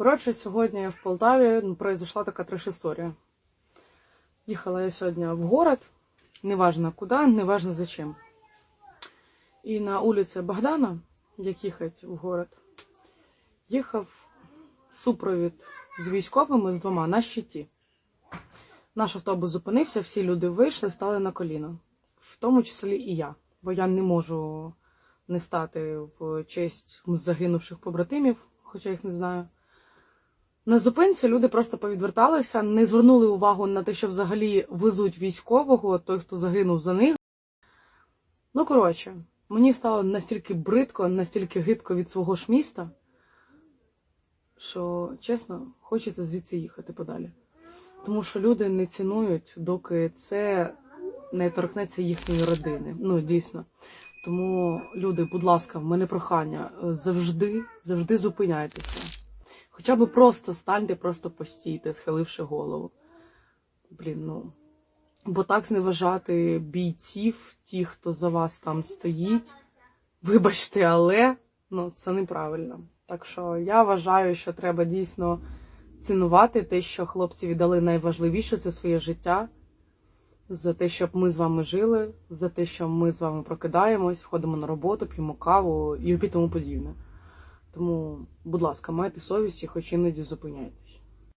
Коротше, сьогодні в Полтаві ну, произошла така треш-історія. Їхала я сьогодні в город, неважно куди, неважно зачем. І на вулиці Богдана, як їхати в город, їхав супровід з військовими з двома на щиті. Наш автобус зупинився, всі люди вийшли, стали на коліна, в тому числі і я, бо я не можу не стати в честь загинувших побратимів, хоча їх не знаю. На зупинці люди просто повідверталися, не звернули увагу на те, що взагалі везуть військового, той, хто загинув за них. Ну, коротше, мені стало настільки бридко, настільки гидко від свого ж міста, що, чесно, хочеться звідси їхати подалі. Тому що люди не цінують, доки це не торкнеться їхньої родини. Ну, дійсно. Тому, люди, будь ласка, в мене прохання, завжди, завжди зупиняйтеся. Хоча б просто станьте, просто постійте, схиливши голову. Блін, ну. Бо так зневажати бійців, ті, хто за вас там стоїть. Вибачте, але ну, це неправильно. Так що я вважаю, що треба дійсно цінувати те, що хлопці віддали найважливіше це своє життя, за те, щоб ми з вами жили, за те, що ми з вами прокидаємось, ходимо на роботу, п'ємо каву і тому подібне. Тому, будь ласка, майте совість і хоч іноді зупиняйтесь.